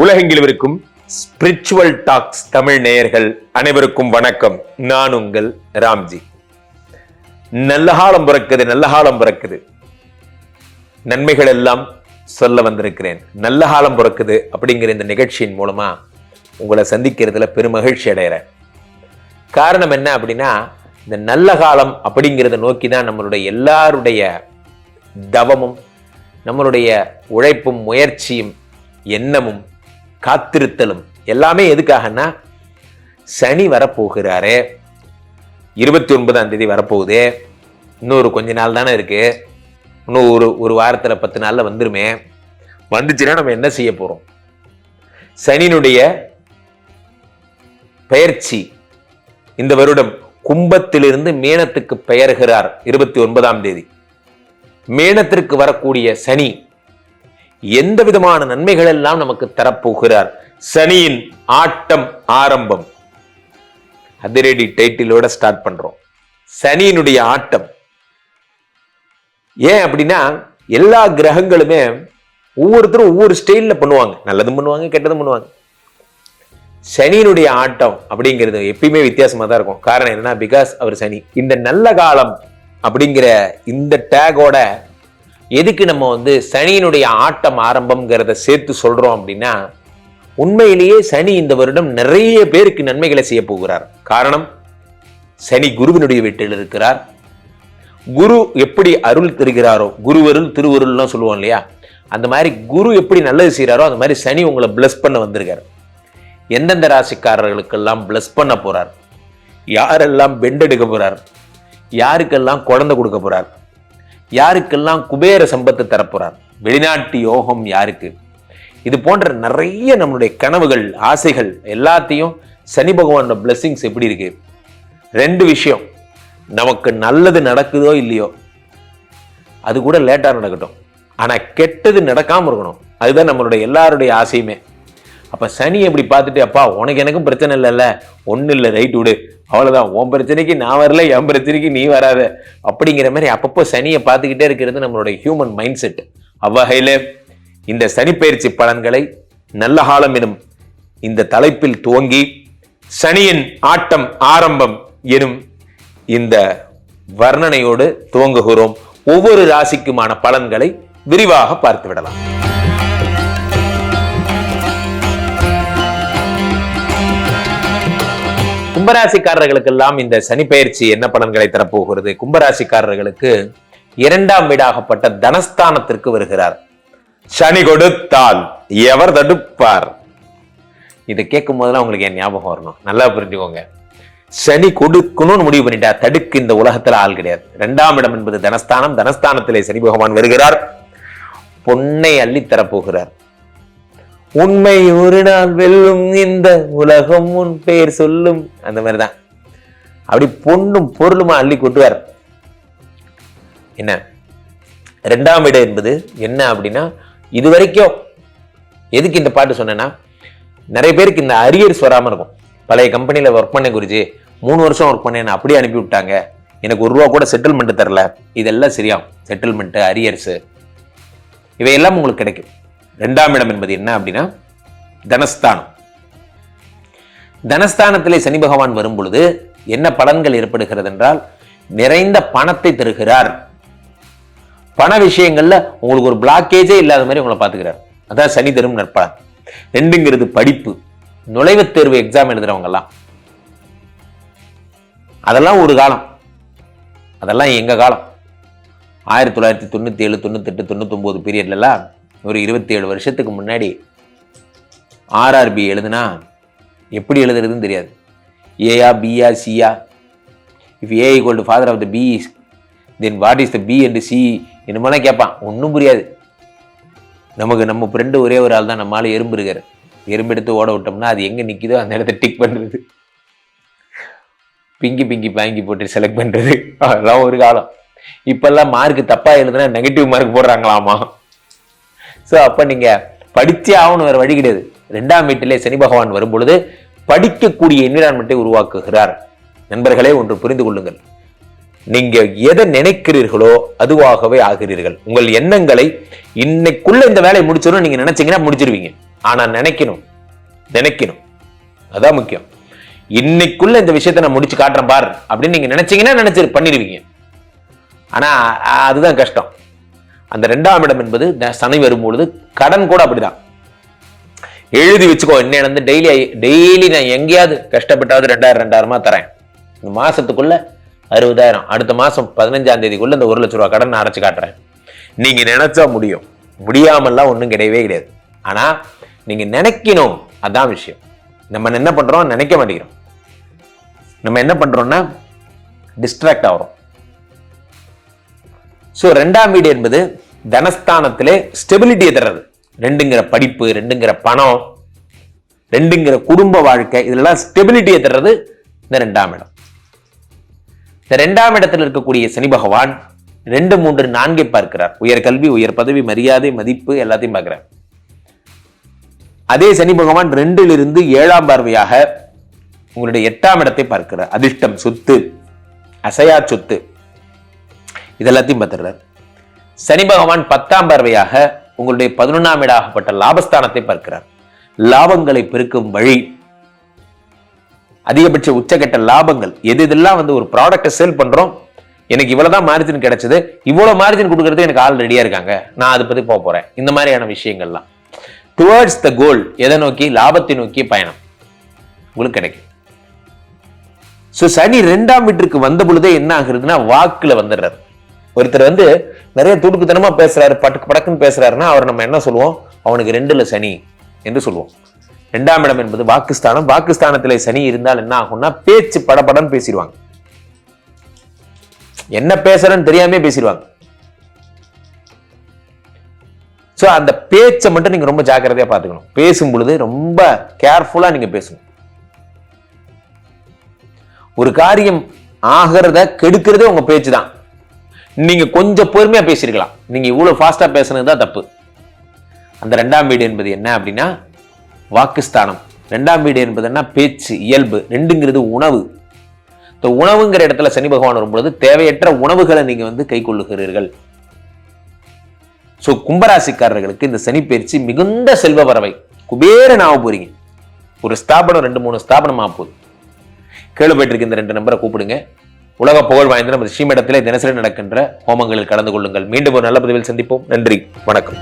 உலகெங்கில் இருக்கும் spiritual tax Tamil நேயர்கள் அனைவருக்கும் வணக்கம். நான் உங்கள் ராம்ஜி. நல்ல காலம் பிறக்குது நல்ல காலம் பிறக்குது. நன்மைகள் எல்லாம் சொல்ல வந்திருக்கிறேன். நல்ல காலம் பிறக்குது அப்படிங்கிற இந்த நிகழ்ச்சியின் மூலமா உங்களை சந்திக்கிறதுல பெருமகிழ்ச்சி அடைகிறேன். காரணம் என்ன அப்படின்னா இந்த நல்ல காலம் அப்படிங்கிறத நோக்கி தான் நம்மளுடைய எல்லாருடைய தவமும் நம்மளுடைய உழைப்பும் முயற்சியும் எண்ணமும் காத்திருத்தலும். எல்லாமே எதுக்காகன்னா சனி வரப்போகிறாரு. இருபத்தி ஒன்பதாம் தேதி வரப்போகுது. இன்னொரு கொஞ்ச நாள் தானே இருக்கு. இன்னும் ஒரு ஒரு வாரத்தில் பத்து நாளில் வந்துருமே. வந்துச்சுன்னா நம்ம என்ன செய்ய போகிறோம் சனியினுடைய பெயர்ச்சி இந்த வருடம் கும்பத்திலிருந்து மேனத்துக்கு பெயர்கிறார் இருபத்தி ஒன்பதாம் தேதி. மேனத்திற்கு வரக்கூடிய சனி எந்த விதமான நன்மைகள் எல்லாம் நமக்கு தரப்போகிறார்? சனியின் ஆட்டம் ஆரம்பம். அதிரடி டைட்டிலோட ஸ்டார்ட் பண்றோம். சனியினுடைய ஆட்டம். ஏன் அப்படின்னா எல்லா கிரகங்களுமே ஒவ்வொருத்தரும் ஒவ்வொரு ஸ்டைலில் பண்ணுவாங்க. நல்லதும் பண்ணுவாங்க கெட்டதும் பண்ணுவாங்க. சனியினுடைய ஆட்டம் அப்படிங்கிறது எப்பயுமே வித்தியாசமாக தான் இருக்கும். காரணம் என்னன்னா பிகாஸ் அவர் சனி. இந்த நல்ல காலம் அப்படிங்கிற இந்த டேகோட எதுக்கு நம்ம வந்து சனியினுடைய ஆட்டம் ஆரம்பம்ங்கிறத சேர்த்து சொல்கிறோம் அப்படின்னா உண்மையிலேயே சனி இந்த வருடம் நிறைய பேருக்கு நன்மைகளை செய்ய போகிறார். காரணம் சனி குருவினுடைய வீட்டில் இருக்கிறார். குரு எப்படி அருள் தருகிறாரோ குருவருள் திருவருள்லாம் சொல்லுவோம் இல்லையா? அந்த மாதிரி குரு எப்படி நல்லது செய்கிறாரோ அந்த மாதிரி சனி உங்களை பிளஸ் பண்ண வந்திருக்கார். எந்தெந்த ராசிக்காரர்களுக்கெல்லாம் பிளஸ் பண்ண போகிறார் யாரெல்லாம் பெண்டெடுக்க போகிறார் யாருக்கெல்லாம் குழந்தை கொடுக்க போகிறார் யாருக்கெல்லாம் குபேர சம்பத்து தரப்போறார்? வெளிநாட்டு யோகம் யாருக்கு? இது போன்ற நிறைய நம்மளுடைய கனவுகள் ஆசைகள் எல்லாத்தையும் சனி பகவானோட பிளெஸிங்ஸ் எப்படி இருக்கு? ரெண்டு விஷயம். நமக்கு நல்லது நடக்குதோ இல்லையோ? அது கூட லேட்டாக நடக்கட்டும். ஆனால் கெட்டது நடக்காமல் இருக்கணும். அதுதான் நம்மளுடைய எல்லாருடைய ஆசையுமே. அப்போ சனி எப்படி பார்த்துட்டு அப்பா உனக்கு எனக்கும் பிரச்சனை இல்லைல்ல. ஒன்றும் இல்லை. ரைட் விடு. அவ்வளோதான் உன் பிரச்சனைக்கு நான் வரல என் பிரச்சனைக்கு நீ வராத. அப்படிங்கிற மாதிரி அப்பப்போ சனியை பார்த்துக்கிட்டே இருக்கிறது நம்மளுடைய ஹியூமன் மைண்ட் செட் அவ்வகையில் இந்த சனிப்பெயர்ச்சி பலன்களை நல்ல காலம் எனும் இந்த தலைப்பில் துவங்கி சனியின் ஆட்டம் ஆரம்பம் எனும் இந்த வர்ணனையோடு துவங்குகிறோம். ஒவ்வொரு ராசிக்குமான பலன்களை விரிவாக பார்த்து விடலாம் கும்பராசிக்காரர்களுக்கெல்லாம் இந்த சனி பயிற்சி என்ன பலன்களை தரப்போகிறது? கும்பராசிக்காரர்களுக்கு இரண்டாம் வீடாகப்பட்ட தனஸ்தானத்திற்கு வருகிறார். சனி கொடுத்தால் எவர் தடுப்பார்? இதை கேட்கும் போதெல்லாம் உங்களுக்கு என் ஞாபகம் வரணும். நல்லா புரிஞ்சுக்கோங்க. சனி கொடுக்கணும்னு முடிவு பண்ணிட்டா தடுக்கு இந்த உலகத்துல ஆள் கிடையாது. இரண்டாம் இடம் என்பது தனஸ்தானம். தனஸ்தானத்திலே சனி பகவான் வருகிறார். பொன்னை அள்ளி தரப்போகிறார். உண்மை ஒரு நாள் வெல்லும் இந்த உலகம் உன் பெயர் சொல்லும். அந்த மாதிரிதான். அப்படி பொண்ணும் பொருளுமா அள்ளி கொட்டுவார். என்ன? ரெண்டாம் இடம் என்பது என்ன அப்படின்னா இது வரைக்கும் எதுக்கு இந்த பாட்டு சொன்னேன்னா நிறைய பேருக்கு இந்த அரியர்ஸ் வராமல் இருக்கும். பழைய கம்பெனியில் ஒர்க் பண்ண குறிச்சு மூணு வருஷம் ஒர்க் பண்ணேன் அப்படியே அனுப்பி விட்டாங்க. எனக்கு ஒரு ரூபா கூட செட்டில்மெண்ட் தரல. இதெல்லாம் சரியாகும். செட்டில்மெண்ட்டு அரியர்ஸு இவையெல்லாம் உங்களுக்கு கிடைக்கும். ரெண்டாம் இடம் என்பது என்ன அப்படின்னா தனஸ்தானம். தனஸ்தானத்திலே சனி பகவான் வரும் பொழுது என்ன பலன்கள் ஏற்படுகிறது என்றால் நிறைந்த பணத்தை தருகிறார். பண விஷயங்கள்ல உங்களுக்கு ஒரு பிளாக்கேஜே இல்லாத மாதிரி உங்களை பார்த்துக்கிறார். அதான் சனி தரும் நற்பலன். ரெண்டுங்கிறது படிப்பு. நுழைவுத் தேர்வு எக்ஸாம் எழுதுறவங்கெல்லாம். அதெல்லாம் ஒரு காலம். அதெல்லாம் எங்க காலம்? ஆயிரத்தி தொள்ளாயிரத்தி தொண்ணூற்றி ஏழு தொண்ணூத்தெட்டு தொண்ணூத்தொம்போது பீரியட்லலாம் ஒரு இருபத்தி ஏழு வருஷத்துக்கு முன்னாடி ஆர்ஆர்பி எழுதுனா எப்படி எழுதுறதுன்னு தெரியாது. ஏயா பியா சியா if A equal to father of the B then what is the B and C என்னமெல்லாம் கேட்பான். ஒன்றும் புரியாது. நமக்கு நம்ம ஃப்ரெண்டு ஒரே ஒரு ஆள் தான் நம்மளால் எறும்பு இருக்கார். எறும்பு எடுத்து ஓட விட்டோம்னா அது எங்கே நிற்கிதோ அந்த இடத்த டிக் பண்ணுறது பிங்கி பிங்கி பாங்கி போட்டு செலக்ட் பண்ணுறது அதெல்லாம் ஒரு காலம். இப்பெல்லாம் மார்க் தப்பாக எழுதுனா நெகட்டிவ் மார்க் போடுறாங்களாமா? ஸோ அப்போ நீங்கள் படித்தே ஆகணும் வேறு வழி கிடையாது. ரெண்டாம் வீட்டிலே சனி பகவான் வரும்பொழுது படிக்கக்கூடிய என்விரான்மெண்ட்டை உருவாக்குகிறார். நண்பர்களே ஒன்று புரிந்து கொள்ளுங்கள். நீங்க எதை நினைக்கிறீர்களோ அதுவாகவே ஆகிறீர்கள். உங்கள் எண்ணங்களை இன்னைக்குள்ள இந்த வேலையை முடிச்சிடும் நீங்க நினைச்சீங்கன்னா முடிச்சிருவீங்க. ஆனா நினைக்கணும். நினைக்கணும். அதான் முக்கியம். இன்னைக்குள்ள இந்த விஷயத்தை நான் முடிச்சு காட்டுறேன் பார் அப்படின்னு நீங்க நினைச்சீங்கன்னா நினைச்சு பண்ணிடுவீங்க. ஆனா அதுதான் கஷ்டம். அந்த ரெண்டாம் இடம் என்பது ந- சனி வரும்பொழுது கடன் கூட அப்படிதான். எழுதி வச்சுக்கோ என்ன வந்து டெய்லி டெய்லி நான் எங்கேயாவது கஷ்டப்பட்டாவது ரெண்டாயிரம் ரெண்டாயிரமா தரேன். இந்த மாசத்துக்குள்ள அறுபதாயிரம் அடுத்த மாசம் பதினஞ்சாம் தேதிக்குள்ள இந்த ஒரு லட்ச ரூபா கடன் நான் காட்டுறேன். நீங்க நினைச்சா முடியும். முடியாமல்லாம் ஒன்றும் கிடையவே கிடையாது. ஆனா நீங்க நினைக்கணும். அதான் விஷயம். நம்ம என்ன பண்றோம்? நினைக்க மாட்டேங்கிறோம். நம்ம என்ன பண்றோம்னா டிஸ்ட்ராக்ட் ஆகிறோம். ஸோ ரெண்டாம் வீடு என்பது தனஸ்தானத்திலே ஸ்டெபிலிட்டியை தர்றது. ரெண்டுங்கிற படிப்பு ரெண்டுங்கிற பணம் ரெண்டுங்கிற குடும்ப வாழ்க்கை இதெல்லாம் ஸ்டெபிலிட்டியை தர்றது இந்த ரெண்டாம் இடம். இந்த ரெண்டாம் இடத்தில் இருக்கக்கூடிய சனி பகவான் ரெண்டு மூன்று நான்கை பார்க்கிறார். உயர் கல்வி உயர் பதவி மரியாதை மதிப்பு எல்லாத்தையும் பார்க்கிறார். அதே சனி பகவான் ரெண்டிலிருந்து ஏழாம் பார்வையாக உங்களுடைய எட்டாம் இடத்தை பார்க்கிறார். அதிர்ஷ்டம் சொத்து அசையா சொத்து. இதெல்லாத்தையும் பார்த்துடுறார் சனி பகவான் பத்தாம் பார்வையாக உங்களுடைய பதினொன்றாம் இடாகப்பட்ட லாபஸ்தானத்தை பார்க்கிறார். லாபங்களை பெருக்கும் வழி அதிகபட்ச உச்சகட்ட லாபங்கள் எது இதெல்லாம் வந்து ஒரு ப்ராடக்டை சேல் பண்றோம் எனக்கு இவ்வளவுதான் மார்ஜின் கிடைச்சது இவ்வளவு மார்ஜின் கொடுக்கறது எனக்கு ஆள் ரெடியா இருக்காங்க நான் அதை பத்தி போக போறேன். இந்த மாதிரியான விஷயங்கள்லாம். டுவர்ட்ஸ் த கோல் எதை நோக்கி? லாபத்தை நோக்கி பயணம். உங்களுக்கு கிடைக்கும். ஸோ சனி ரெண்டாம் வீட்டிற்கு வந்த பொழுதே என்ன ஆகுறதுன்னா வாக்குல வந்துடுறாரு. ஒருத்தர் வந்து நிறைய துடுக்குத்தனமா பேசுறாரு பட்டுக்கு படக்குன்னு பேசுறாருன்னா அவர் நம்ம என்ன சொல்லுவோம்? அவனுக்கு ரெண்டுல சனி என்று சொல்லுவோம். ரெண்டாம் இடம் என்பது பாகிஸ்தானம் பாகிஸ்தானத்துல சனி இருந்தால் என்ன ஆகும்னா பேச்சு படபடன்னு பேசிடுவாங்க. என்ன பேசுறேன்னு தெரியாமே பேசிடுவாங்க. ஸோ அந்த பேச்சை மட்டும் நீங்க ரொம்ப ஜாக்கிரதையா பார்த்துக்கணும். பேசும் பொழுது ரொம்ப கேர்ஃபுல்லா நீங்க பேசணும் ஒரு காரியம் ஆகிறத கெடுக்கிறதே உங்க பேச்சு தான் நீங்க கொஞ்சம் பொறுமையா பேசியிருக்கலாம். நீங்க இவ்வளவு ஃபாஸ்டா பேசுனது தான் தப்பு. அந்த ரெண்டாம் வீடு என்பது என்ன அப்படின்னா வாக்குஸ்தானம். ரெண்டாம் வீடு என்பது என்ன? பேச்சு இயல்பு ரெண்டுங்கிறது உணவு. இந்த உணவுங்கிற இடத்துல சனி பகவான் வரும்பொழுது தேவையற்ற உணவுகளை நீங்க வந்து கை கொள்ளுகிறீர்கள். ஸோ கும்பராசிக்காரர்களுக்கு இந்த சனி பயிற்சி மிகுந்த செல்வ வரவை. குபேரன் ஆக போறீங்க. ஒரு ஸ்தாபனம் ரெண்டு மூணு ஸ்தாபனம் ஆக போகுது. கேள்விப்பட்டிருக்கு போயிட்டு இருக்க இந்த ரெண்டு நம்பரை கூப்பிடுங்க. உலக புகழ் வாய்ந்த நமது ஸ்ரீமடத்திலே தினசரி நடக்கின்ற ஹோமங்களில் கலந்து கொள்ளுங்கள். மீண்டும் ஒரு நல்ல பதிவில் சந்திப்போம். நன்றி. வணக்கம்.